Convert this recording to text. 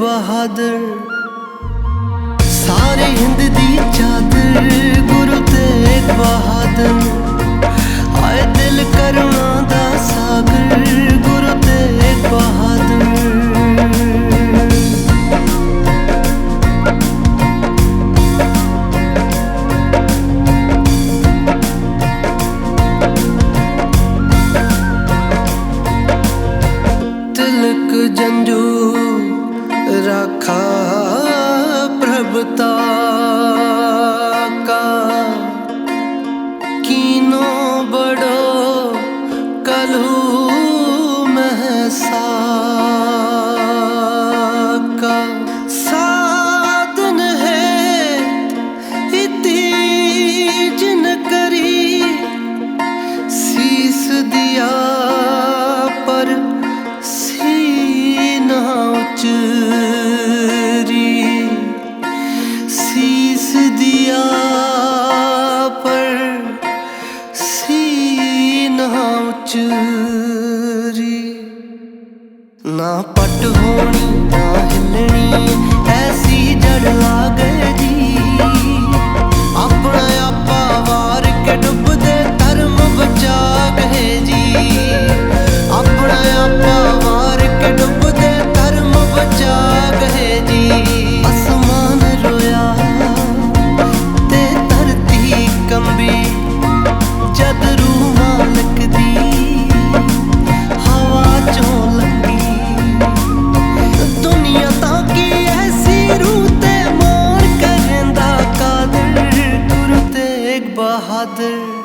ਬਹਾਦਰ। ਸਾਰੇ ਹਿੰਦ ਦੀ ਚਾਦਰ, ਗੁਰੂ ਤੇਗ ਬਹਾਦਰ। ਆਏ ਦਿਲ ਕਰੁਣਾ ਦਾ ਸਾਗਰ, ਗੁਰੂ ਤੇਗ ਬਹਾਦਰ। tilt jandu करता का कीनो बड़ो कलहू महसा का साधन है इतीज न करी सीस दी ਉਚਰੀ ਨਾ ਪਟ ਹੋਣੀ ਨਾ ਹਿੱਲਣੀ ਐਸੀ ਜੜ ਲਾ mother